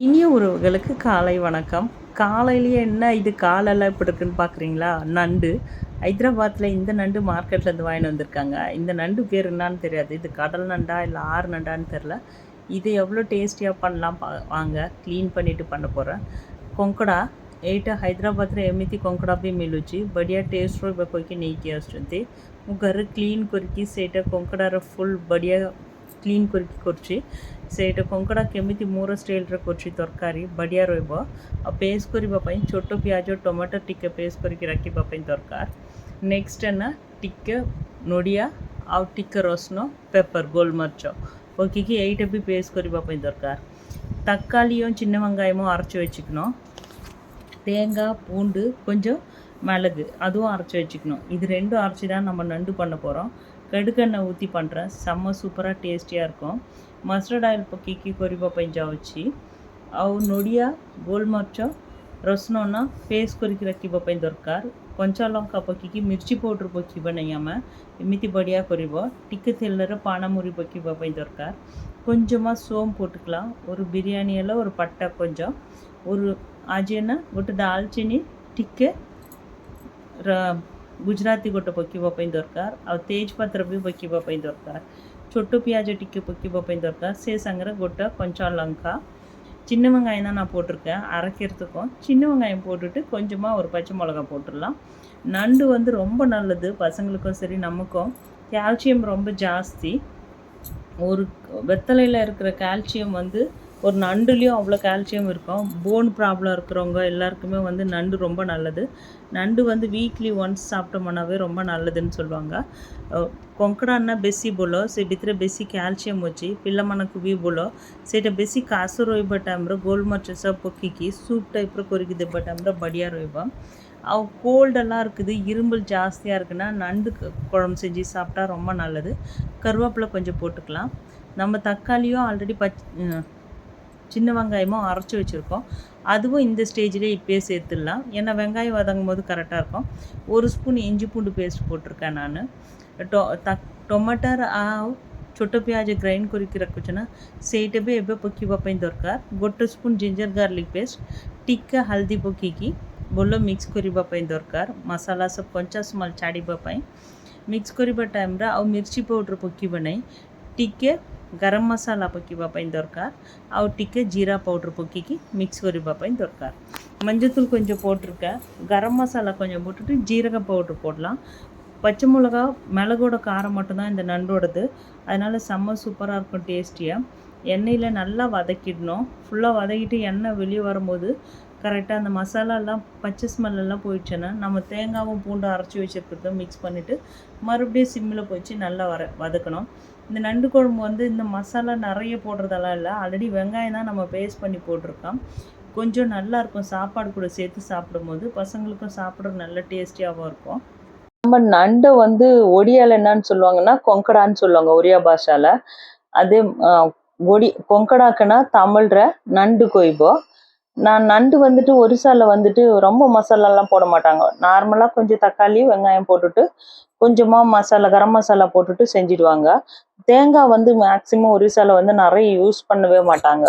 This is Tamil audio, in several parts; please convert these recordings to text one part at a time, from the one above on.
இனிய உறவுகளுக்கு காலை வணக்கம். காலையிலேயே என்ன இது காலெல்லாம் இப்படி இருக்குன்னு பார்க்குறீங்களா நண்டு. ஹைதராபாத்தில் இந்த நண்டு மார்க்கெட்லேருந்து வாங்கிட்டு வந்திருக்காங்க. இந்த நண்டு பேர் என்னான்னு தெரியாது. இது கடல் நண்டா இல்லை ஆறு நண்டான்னு தெரில இது எவ்வளோ டேஸ்டியாக பண்ணலாம் பா வாங்க க்ளீன் பண்ணிவிட்டு பண்ண போகிறேன் கொங்கடா. ଏଇଟା ஹைதராபாத்தில் எமித்தி கொங்கடா போய் ମିଳୁଛି படியாக ଟେଷ୍ଟର இப்போ ନେଇକି ଆସୁଛନ୍ତି ମୁଁ ଘରେ க்ளீன் କରିକି சேட்டை କଙ୍କଡ଼ାର ஃபுல் படியாக க்ளீன் କରିକି କରୁଛି ସେ ଏଇଟା କଙ୍କଡ଼ା କେମିତି ମୋର ଷ୍ଟାଇଲ୍ରେ କରୁଛି ତରକାରୀ ବଢ଼ିଆ ରହିବ ଆଉ ପେଷ୍ଟ କରିବା ପାଇଁ ଛୋଟ ପିଆଜ ଟମାଟୋ ଟିକେ ପେଷ୍ଟ କରିକି ରଖିବା ପାଇଁ ଦରକାର ନେକ୍ସଟ ନା ଟିକେ ନଡ଼ିଆ ଆଉ ଟିକେ ରସୁଣ ପେପର୍ ଗୋଲମରିଚ ପକେଇକି ଏଇଟା ବି ପେଷ୍ଟ କରିବା ପାଇଁ ଦରକାର தக்காளியும் சின்ன வெங்காயமும் அரைச்சி வச்சுக்கணும். தேங்காய் பூண்டு கொஞ்சம் மிளகு அதுவும் அரைச்சி வச்சுக்கணும். இது ரெண்டும் அரைச்சி தான் நம்ம நண்டு பண்ண போகிறோம் கடுக்கெண்ணெய் ஊற்றி பண்ணுறேன் செம்ம சூப்பராக டேஸ்டியாக இருக்கும். ମଷ୍ଟର୍ଡ଼ ଅଏଲ୍ ପକେଇକି କରିବା ପାଇଁ ଯାଉଛି ଆଉ ନଡ଼ିଆ ଗୋଲମରିଚ ରସୁଣ ପେଷ୍ଟ କରିକି ରଖିବା ପାଇଁ ଦରକାର କଞ୍ଚା ଲଙ୍କା ପକେଇକି ମିର୍ଚି ପାଉଡ଼ର ପକାଇବା ନାହିଁ ଆମେ ଏମିତି ବଢ଼ିଆ କରିବ ଟିକେ ତେଲରେ ପାଣମୁରି ପକାଇବା ପାଇଁ ଦରକାର கொஞ்சமாக சோம்பு போட்டுக்கலாம் ஒரு பிரியாணி எல்லாம் ஒரு பட்டை கொஞ்சம் ஒரு ଆଜିନା ଗୋଟେ ଡାଲଚିନି ଟିକେ ଗୁଜୁରାତି ଗୋଟେ ପକାଇବା ପାଇଁ ଦରକାର ଆଉ ତେଜପତ୍ର ବି ପକାଇବା ପାଇଁ ଦରକାର சொட்டு பியாஜை டிக்கி பொக்கி பப்பைந்திருக்கேன் சேசங்கிற கொட்டை கொஞ்சம் லங்கா. சின்ன வெங்காயம் தான் நான் போட்டிருக்கேன். அரைக்கிறதுக்கும் சின்ன வெங்காயம் போட்டுட்டு கொஞ்சமாக ஒரு பச்சை மிளகா போட்டுடலாம். நண்டு வந்து ரொம்ப நல்லது. பசங்களுக்கும் சரி நமக்கும். கால்சியம் ரொம்ப ஜாஸ்தி. ஒரு வெத்தலையில் இருக்கிற கால்சியம் வந்து ஒரு நண்டுலேயும் அவ்வளோ கால்சியம் இருக்கும். போன் ப்ராப்ளம் இருக்கிறவங்க எல்லாருக்குமே வந்து நண்டு ரொம்ப நல்லது. நண்டு வந்து வீக்லி ஒன்ஸ் சாப்பிட்டோம்னாவே ரொம்ப நல்லதுன்னு சொல்லுவாங்க. கொங்கடான்னா బెస్సి బోలో సే బిత్రే బెస్సి క్యాల్షియం వచ్చి పిల్ల మనకు వి బోలో సేట బెస్సి కాసు రోయిబ టైమ్ర గోల్ మర్చస పొక్కికి సూప్ టైప్ర కొరికి దెబ్బ టైమ్ర బడియా கோல்டெல்லாம் இருக்குது இரும்பல் ஜாஸ்தியாக இருக்குன்னா நண்டு குழம்பு செஞ்சு சாப்பிட்டா ரொம்ப நல்லது. கருவேப்பிலை கொஞ்சம் போட்டுக்கலாம். நம்ம தக்காளியும் ஆல்ரெடி பச் சின்ன வெங்காயமும் அரைச்சி வச்சுருக்கோம் அதுவும் இந்த ஸ்டேஜ்லேயே இப்போயே சேர்த்துடலாம் ஏன்னா வெங்காயம் வதங்கும் போது கரெக்டாக இருக்கும் ஒரு ஸ்பூன் இஞ்சி பூண்டு பேஸ்ட் போட்டிருக்கேன் நான் ଟୋ ତା- ଟମାଟର ଆଉ ଛୋଟ ପିଆଜ ଗ୍ରାଇଣ୍ଡ କରିକି ରଖୁଛୁ ନା ସେଇଟା ବି ଏବେ ପକାଇବା ପାଇଁ ଦରକାର ଗୋଟେ ସ୍ପୁନ୍ ଜିଞ୍ଜର ଗାର୍ଲିକ୍ ପେଷ୍ଟ ଟିକେ ହଳଦୀ ପକାଇକି ଭଲ ମିକ୍ସ କରିବା ପାଇଁ ଦରକାର ମସଲା ସବୁ କଞ୍ଚା ସ୍ମେଲ୍ ଛାଡ଼ିବା ପାଇଁ ମିକ୍ସ କରିବା ଟାଇମ୍ରେ ଆଉ ମିର୍ଚି ପାଉଡ଼ର ପକାଇବା ନାହିଁ ଟିକେ ଗରମ ମସଲା ପକାଇବା ପାଇଁ ଦରକାର ଆଉ ଟିକେ ஜீரா பவுட்ரு பொக்கிக்கு மிக்ஸ் କରିବା ପାଇଁ ଦରକାର மஞ்சத்தூள் கொஞ்சம் போட்டிருக்கேன் கரம் மசாலா கொஞ்சம் போட்டுட்டு ஜீரக பவுட்ரு போடலாம் பச்சை மிளகா மிளகோட காரம் மட்டும்தான் இந்த நண்டோடது அதனால் செம்ம சூப்பராக இருக்கும் டேஸ்டியாக எண்ணெயில் நல்லா வதக்கிடணும் ஃபுல்லாக வதக்கிட்டு எண்ணெய் வெளியே வரும்போது கரெக்டாக அந்த மசாலாலாம் பச்சை ஸ்மெல் எல்லாம் போயிடுச்சுன்னா நம்ம தேங்காவும் பூண்டும் அரைச்சி வச்சுருக்கிறத மிக்ஸ் பண்ணிவிட்டு மறுபடியும் சிம்மில் போச்சு நல்லா வர வதக்கணும் இந்த நண்டு குழம்பு வந்து இந்த மசாலா நிறைய போடுறதெல்லாம் இல்லை. ஆல்ரெடி வெங்காயம் தான் நம்ம பேஸ்ட் பண்ணி போட்டிருக்கோம். கொஞ்சம் நல்லா இருக்கும். சாப்பாடு கூட சேர்த்து சாப்பிடும்போது பசங்களுக்கும் சாப்பிட்ற நல்ல டேஸ்டியாகவும் இருக்கும். நம்ம நண்டை வந்து ஒடியால் என்னன்னு சொல்லுவாங்கன்னா கொங்கடான்னு சொல்லுவாங்க ஒரியா பாஷாவில் அதே ஒடி கொங்கடாக்குன்னா தமிழ்ற நண்டு கொய்போ. நான் நண்டு வந்துட்டு ஒரிசால வந்துட்டு ரொம்ப மசாலாலாம் போட மாட்டாங்க. நார்மலாக கொஞ்சம் தக்காளி வெங்காயம் போட்டுட்டு கொஞ்சமாக மசாலா கரம் மசாலா போட்டுட்டு செஞ்சிடுவாங்க. தேங்காய் வந்து மேக்சிமம் ஒரிசால வந்து நிறைய யூஸ் பண்ணவே மாட்டாங்க.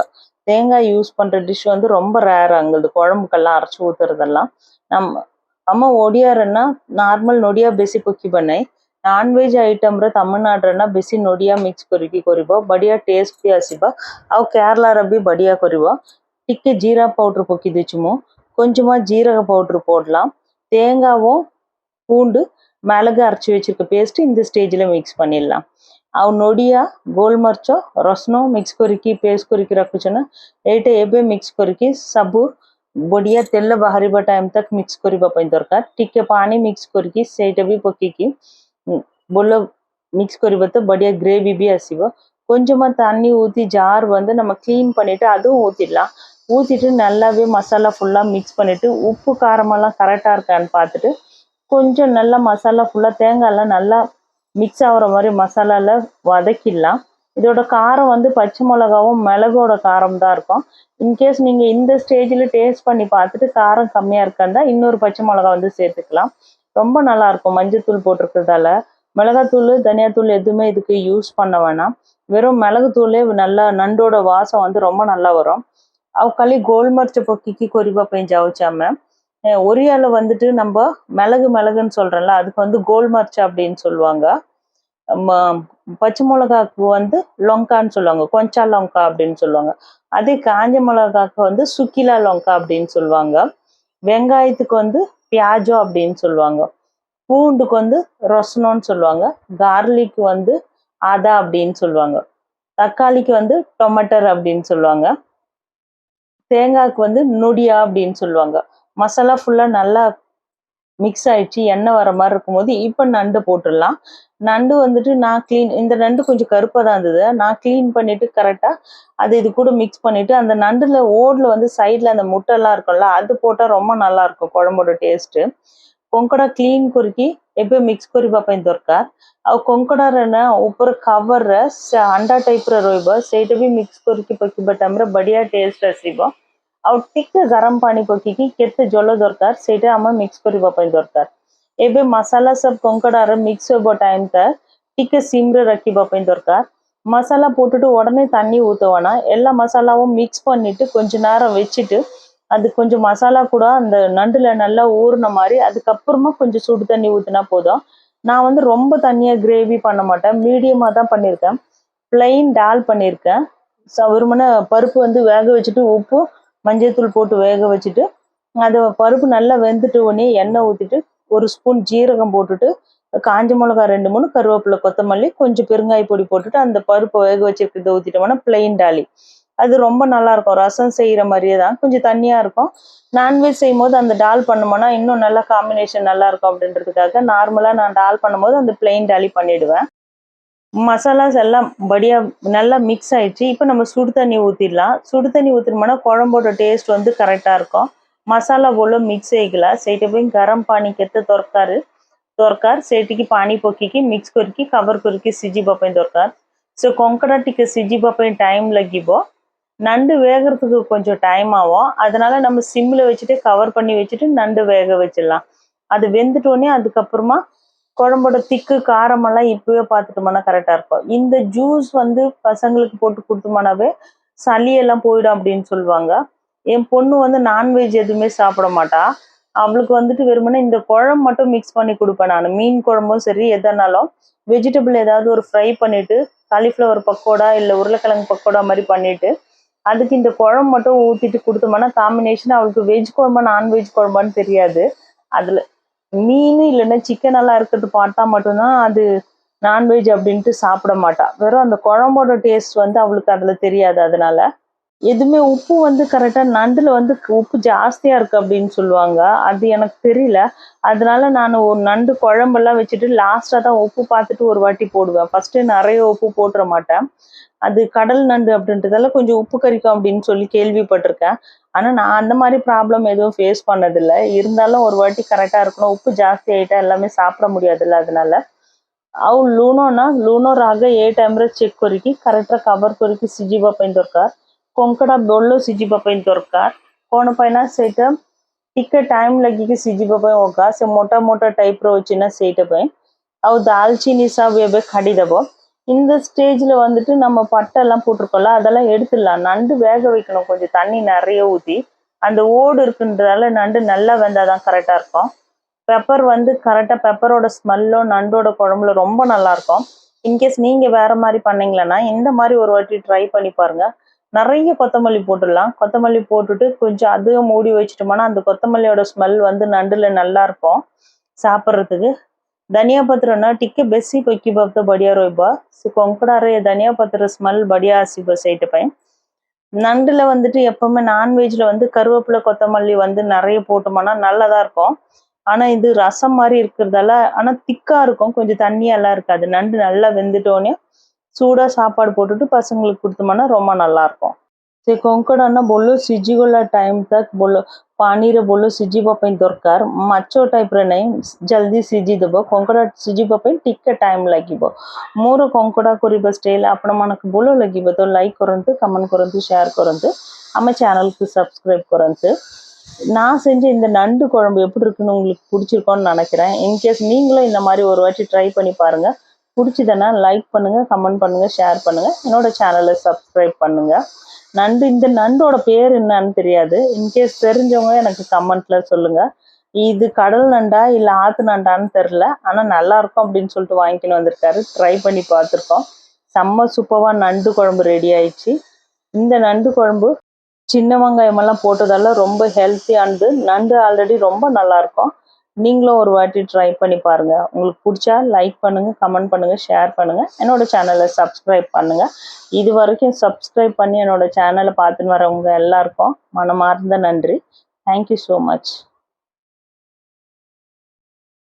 தேங்காய் யூஸ் பண்ணுற டிஷ் வந்து ரொம்ப ரேர் அங்குது குழம்புக்கெல்லாம் அரைச்சி ஊற்றுறதெல்லாம் நம்ம அம்மா ஒடியாருன்னா நார்மல் நொடியா பெசி குக்கி பண்ணை. நான்வெஜ் ಐಟಮ್ರ ತಮಿಳ್ನಾಡ್ರನ್ನ பெசி நொடியா மிக்ஸ் ಕೊರಿಕಿ ಕೊರಿಬೋ படியா ಟೇಸ್ಟಿ ಹಸಿಬ அவ ಕೇರಳ ರಬ್ಬಿ படியா ಕೊರಿಬೋ ବି ବଢ଼ିଆ କରିବ ଟିକେ ஜீரா பவுட்ரு பொக்கி ଦେଇଛି ମୁଁ கொஞ்சமாக ஜீரக பவுட்ரு போடலாம் தேங்காவும் பூண்டு மிளகு அரைச்சி வச்சிருக்க பேஸ்ட் இந்த ஸ்டேஜில் மிக்ஸ் பண்ணிடலாம் ଆଉ ନଡ଼ିଆ ଗୋଲମରିଚ ରସୁଣ ମିକ୍ସ କରିକି ପେଷ୍ଟ କରିକି ରଖୁଛ ନା ଏଇଟା ଏବେ ମିକ୍ସ କରିକି ସବୁ ବଢ଼ିଆ ତେଲ ବାହାରିବା ଟାଇମ୍ ତକ୍ ମିକ୍ସ କରିବା ପାଇଁ ଦରକାର ଟିକେ ପାଣି ମିକ୍ସ କରିକି ସେଇଟା ବି ପକେଇକି ଉଁ, ଭଲ மிக்ஸ் କରିବ ତ ବଢ଼ିଆ கிரேவி ବି ଆସିବ கொஞ்சமாக தண்ணி ஊற்றி ஜார் வந்து நம்ம க்ளீன் பண்ணிட்டு அதுவும் ஊற்றிடலாம் ஊற்றிட்டு நல்லாவே மசாலா ஃபுல்லாக மிக்ஸ் பண்ணிட்டு உப்பு காரமெல்லாம் கரெக்டாக இருக்கான்னு பார்த்துட்டு கொஞ்சம் நல்லா மசாலா ஃபுல்லாக தேங்காயெல்லாம் நல்லா மிக்ஸ் ஆகுற மாதிரி மசாலால வதக்கிடலாம். இதோட காரம் வந்து பச்சை மிளகாவும் மிளகோட காரம் தான் இருக்கும். இன்கேஸ் நீங்கள் இந்த ஸ்டேஜில் டேஸ்ட் பண்ணி பார்த்துட்டு காரம் கம்மியாக இருக்கா இன்னொரு பச்சை மிளகா வந்து சேர்த்துக்கலாம். ரொம்ப நல்லா இருக்கும் மஞ்சத்தூள் போட்டிருக்கிறதால. மிளகாத்தூள் தனியாத்தூள் எதுவுமே இதுக்கு யூஸ் பண்ண வேணாம். வெறும் மிளகுத்தூளே நல்லா நண்டோட வாசம் வந்து ரொம்ப நல்லா வரும். ଆଉ ଖାଲି கோல்மர்ச்ச பொக்கிக்கு கொரிபா ପାଇଁ ଯାଉଛି ଆମେ அஹ் ஒரியால வந்துட்டு நம்ம மிளகு மிளகுன்னு சொல்றோம்ல அதுக்கு வந்து கோல்மர்ச் அப்படின்னு சொல்லுவாங்க ம- பச்சை மிளகாக்கு வந்து லொங்கான்னு சொல்லுவாங்க கொஞ்சா லொங்கா அப்படின்னு சொல்லுவாங்க அதே காஞ்ச மிளகாக்கு வந்து சுக்கிலா லொங்கா அப்படின்னு சொல்லுவாங்க வெங்காயத்துக்கு வந்து பியாஜோ அப்படின்னு சொல்லுவாங்க பூண்டுக்கு வந்து ரொசனோன்னு சொல்லுவாங்க கார்லிக் வந்து ஆதா அப்படின்னு சொல்லுவாங்க தக்காளிக்கு வந்து டொமேட்டர் அப்படின்னு சொல்லுவாங்க தேங்காய்க்கு வந்து நொடியா அப்படின்னு சொல்லுவாங்க. மசாலா ஃபுல்லாக நல்லா மிக்ஸ் ஆயிடுச்சு எண்ணெய் வர மாதிரி இருக்கும்போது இப்போ நண்டு போட்டுடலாம். நண்டு வந்துட்டு நான் க்ளீன் இந்த நண்டு கொஞ்சம் கருப்பாக தான் இருந்தது. நான் க்ளீன் பண்ணிவிட்டு கரெக்டாக அது இது கூட மிக்ஸ் பண்ணிவிட்டு அந்த நண்டில் ஓடில் வந்து சைடில் அந்த முட்டைலாம் இருக்கும்ல அது போட்டால் ரொம்ப நல்லாயிருக்கும் குழம்போட டேஸ்ட்டு கொங்கடா க்ளீன் குறுக்கி ଏବେ ମିକ୍ସ କରିବା ପାଇଁ ଦରକାର ଆଉ କଙ୍କଡ଼ାରେ ନା ଉପରେ ଖାବରରେ ଅଣ୍ଡା ଟାଇପ୍ର ରହିବ ସେଇଟା ବି ମିକ୍ସ କରିକି ପକେଇବା ଟାଇମ୍ରେ ବଢ଼ିଆ ଟେଷ୍ଟ ଆସିବ ଆଉ ଟିକେ ଗରମ ପାଣି ପକେଇକି କେତେ ଜଳ ଦରକାର ସେଇଟା ଆମେ ମିକ୍ସ କରିବା ପାଇଁ ଦରକାର ଏବେ ମସଲା ସବୁ କଙ୍କଡ଼ାରେ ମିକ୍ସ ହେବ ଟାଇମ୍ଟା ଟିକେ ସିମ୍ରେ ରଖିବା ପାଇଁ ଦରକାର மசாலா போட்டுட்டு உடனே தண்ணி ஊற்றுவேனா எல்லா மசாலாவும் மிக்ஸ் பண்ணிவிட்டு கொஞ்ச நேரம் வச்சுட்டு அது கொஞ்சம் மசாலா கூட அந்த நண்டுல நல்லா ஊறின மாதிரி அதுக்கப்புறமா கொஞ்சம் சுடு தண்ணி ஊற்றினா போதும். நான் வந்து ரொம்ப தண்ணியாக கிரேவி பண்ண மாட்டேன். மீடியமாக தான் பண்ணியிருக்கேன். பிளெயின் டால் பண்ணியிருக்கேன். ச- பருப்பு வந்து வேக வச்சுட்டு உப்பு மஞ்சள்தூள் போட்டு வேக வச்சுட்டு அது பருப்பு நல்லா வெந்துட்டு உடனே எண்ணெய் ஊற்றிட்டு ஒரு ஸ்பூன் ஜீரகம் போட்டுட்டு காஞ்ச மிளகா ரெண்டு மூணு கருவேப்பிலை கொத்தமல்லி கொஞ்சம் பெருங்காய பொடி போட்டுட்டு அந்த பருப்பை வேக வச்சிருக்கிறத ஊற்றிட்டோம்னா பிளெயின் டாலி அது ரொம்ப நல்லா இருக்கும் ரசம் செய்கிற மாதிரியே தான். கொஞ்சம் தண்ணியாக இருக்கும். நான்வெஜ் செய்யும் போது அந்த டால் பண்ணோம்னா இன்னும் நல்லா காம்பினேஷன் நல்லா இருக்கும் அப்படின்றதுக்காக நார்மலாக நான் டால் பண்ணும்போது அந்த பிளெயின் டாலி பண்ணிவிடுவேன் மசாலாஸ் எல்லாம் படியாக நல்லா மிக்ஸ் ஆயிடுச்சு. இப்போ நம்ம சுடு தண்ணி ஊற்றிடலாம் சுடு தண்ணி ஊற்றினோம்னா குழம்போட டேஸ்ட் வந்து கரெக்டாக இருக்கும். மசாலா போல மிக்ஸ் ஆகிக்கல சேட்டு போய் கரம் பானி கெத்த దొరకారు దొరకారు సేటికి పానీ పొక్కికి మిక్స్ కొరికి కవర్ కొరికి సిజి బొప్పైన దొరకారు సో కొంకరటికి சிஜி బొప్పైన டைம் లగ్గిబో நண்டு வேகிறதுக்கு கொஞ்சம் டைம் ஆகும். அதனால நம்ம சிம்மில் வச்சுட்டு கவர் பண்ணி வச்சுட்டு நண்டு வேக வச்சிடலாம். அது வெந்துட்டோடனே அதுக்கப்புறமா குழம்போட திக்கு காரமெல்லாம் இப்பவே பார்த்துட்டோம்னா கரெக்டாக இருக்கும். இந்த ஜூஸ் வந்து பசங்களுக்கு போட்டு கொடுத்தோம்னாவே சளியெல்லாம் போயிடும் அப்படின்னு சொல்லுவாங்க. என் பொண்ணு வந்து நான்வெஜ் எதுவுமே சாப்பிட மாட்டா. அவளுக்கு வந்துட்டு வெறுமனே இந்த குழம்பு மட்டும் மிக்ஸ் பண்ணி கொடுப்பேன் நான். மீன் குழம்பும் சரி எதனாலும் வெஜிடபிள் ஏதாவது ஒரு ஃப்ரை பண்ணிவிட்டு காலிஃப்ளவர் பக்கோடா இல்லை உருளைக்கிழங்கு பக்கோடா மாதிரி பண்ணிவிட்டு அதுக்கு இந்த குழம்பு மட்டும் ஊற்றிட்டு கொடுத்தோம்னா காம்பினேஷன் அவளுக்கு வெஜ் குழம்பா நான்வெஜ் குழம்பான்னு தெரியாது. அதில் மீன் இல்லைன்னா சிக்கன் எல்லாம் இருக்கிறது பார்த்தா மட்டும்தான் அது நான்வெஜ் அப்படின்ட்டு சாப்பிட மாட்டா. வெறும் அந்த குழம்போட டேஸ்ட் வந்து அவளுக்கு அதில் தெரியாது அதனால. எதுவுமே உப்பு வந்து கரெக்டாக நண்டில் வந்து உப்பு ஜாஸ்தியாக இருக்குது அப்படின்னு சொல்லுவாங்க. அது எனக்கு தெரியல. அதனால நான் ஒரு நண்டு குழம்பெல்லாம் வச்சுட்டு லாஸ்ட்டாக தான் உப்பு பார்த்துட்டு ஒரு வாட்டி போடுவேன். ஃபஸ்ட்டு நிறைய உப்பு போட்டுற மாட்டேன். அது கடல் நண்டு அப்படின்றதால கொஞ்சம் உப்பு கறிக்கும் அப்படின்னு சொல்லி கேள்விப்பட்டிருக்கேன். ஆனால் நான் அந்த மாதிரி ப்ராப்ளம் எதுவும் ஃபேஸ் பண்ணதில்லை. இருந்தாலும் ஒரு வாட்டி கரெக்டாக இருக்கணும். உப்பு ஜாஸ்தி ஆகிட்டா எல்லாமே சாப்பிட முடியாதுல்ல அதனால. ಅವು ಲೂನೋನ ಲೂನೋ ರಾಗ ಏ ಟೈಮ್ರೆ ಚೆಕ್ ಕೊರಿಕಿ ಕರೆಕ್ಟ್ರ ಕವರ್ ಕೊರಿಕಿ ಸಿಜಿ ಬಪ್ಪೈನ್ ದೊರಕಾರ್ ಕೊಂಕಡ ಬೊಳ್ಳು ಸಿಜಿ ಬಪ್ಪೈನ್ ದೊರಕಾರ್ ಕೋಣ ಪೈನ ಸೇಟ ಟಿಕ್ಕ ಟೈಮ್ ಲಗಿಗೆ ಸಿಜಿ ಬಪ್ಪೈ ಹೋಗ ಸೆ ಮೋಟಾ ಮೋಟಾ ಟೈಪ್ வச்சுன்னா ಚಿನ್ನ ಸೇಟ ಬೈ ಅವು ದಾಲ್ಚಿನಿ ಸಾ ವೇಬೆ ಖಡಿದಬೋ இந்த ஸ்டேஜில் வந்துட்டு நம்ம பட்டை எல்லாம் போட்டிருக்கோம்ல அதெல்லாம் எடுத்துடலாம். நண்டு வேக வைக்கணும். கொஞ்சம் தண்ணி நிறைய ஊற்றி அந்த ஓடு இருக்குன்றதால நண்டு நல்லா வெந்தாதான் கரெக்டாக இருக்கும். பெப்பர் வந்து கரெக்டாக பெப்பரோட ஸ்மெல்லும் நண்டோட குழம்புல ரொம்ப நல்லா இருக்கும் இன்கேஸ் நீங்கள் வேற மாதிரி பண்ணீங்களன்னா இந்த மாதிரி ஒரு வாட்டி ட்ரை பண்ணி பாருங்க. நிறைய கொத்தமல்லி போட்டுடலாம். கொத்தமல்லி போட்டுட்டு கொஞ்சம் அதுவும் மூடி வச்சிட்டோம்னா அந்த கொத்தமல்லியோட ஸ்மெல் வந்து நண்டுல நல்லா இருக்கும் சாப்பிட்றதுக்கு. தனியா பத்திரம்னா ଟିକେ பெஸ்ஸி கொக்கி ଭାବ ବଢ଼ିଆ ରହିବ ஸோ କଙ୍କଡ଼ାରେ தனியா ପତ୍ର ஸ்மெல் ବଢ଼ିଆ ଆସିବ ସେଇଟା ପାଇଁ நண்டில் வந்துட்டு எப்பவுமே நான்வெஜ்ல வந்து கருவேப்பிலை கொத்தமல்லி வந்து நிறைய போட்டோம்னா நல்லதாக இருக்கும். ஆனால் இது ரசம் மாதிரி இருக்கிறதால ஆனால் திக்கா இருக்கும். கொஞ்சம் தண்ணியெல்லாம் இருக்காது. நண்டு நல்லா வெந்துட்டோன்னே சூடாக சாப்பாடு போட்டுட்டு பசங்களுக்கு கொடுத்தோம்னா ரொம்ப நல்லாயிருக்கும் நல்லா இருக்கும் ସେ କଙ୍କଡା ଭଲ ସିଝିଗଲା ଟାଇମ୍ ତକ୍ ଭଲ ପାଣିରେ ଭଲ ସିଝିବା ପାଇଁ ଦରକାର ମାଛ ଟାଇପ୍ର ନାହିଁ ଜଲ୍ଦି ସିଝିଦେବ କଙ୍କଡା ସିଝିବା ପାଇଁ ଟିକେ ଟାଇମ୍ ଲାଗିବ ମୋର କଙ୍କଡା କରିବା ଷ୍ଟାଇଲ୍ ଆପଣମାନଙ୍କୁ ଭଲ ଲାଗିବ ତ ଲାଇକ୍ କରନ୍ତୁ கமெண்ட் କରନ୍ତୁ ஷேர் କରନ୍ତୁ நம்ம சேனலுக்கு சப்ஸ்கிரைப் କରନ୍ତୁ நான் செஞ்ச இந்த நண்டு குழம்பு எப்படி இருக்குன்னு உங்களுக்கு பிடிச்சிருக்கோன்னு நினைக்கிறேன் இன்கேஸ் நீங்களும் இந்த மாதிரி ஒரு வாட்டி ட்ரை பண்ணி பாருங்க பிடிச்சதுன்னா லைக் பண்ணுங்க கமெண்ட் பண்ணுங்க ஷேர் பண்ணுங்க. என்னோட சேனலை சப்ஸ்கிரைப் பண்ணுங்க. நண்டு இந்த நண்டோட பேர் என்னன்னு தெரியாது. இன்கேஸ் தெரிஞ்சவங்க எனக்கு கமெண்ட்ல சொல்லுங்க. இது கடல் நண்டா இல்லை ஆத்து நண்டான்னு தெரில ஆனால் நல்லா இருக்கும் அப்படின்னு சொல்லிட்டு வாங்கிக்கின்னு வந்திருக்காரு. ட்ரை பண்ணி பார்த்துருக்கோம். செம்ம சூப்பராக நண்டு குழம்பு ரெடி ஆயிடுச்சு. இந்த நண்டு குழம்பு சின்ன வெங்காயம் எல்லாம் போட்டதால ரொம்ப ஹெல்த்தியானது நண்டு ஆல்ரெடி ரொம்ப நல்லா இருக்கும். நீங்களும் ஒரு வாட்டி ட்ரை பண்ணி பாருங்க. உங்களுக்கு பிடிச்சா லைக் பண்ணுங்க கமெண்ட் பண்ணுங்க ஷேர் பண்ணுங்க. என்னோட சேனலை சப்ஸ்கிரைப் பண்ணுங்க. இது வரைக்கும் சப்ஸ்கிரைப் பண்ணி என்னோட சேனலை பார்த்துன்னு வரவங்க எல்லாருக்கும் மனமார்ந்த நன்றி. Thank you so much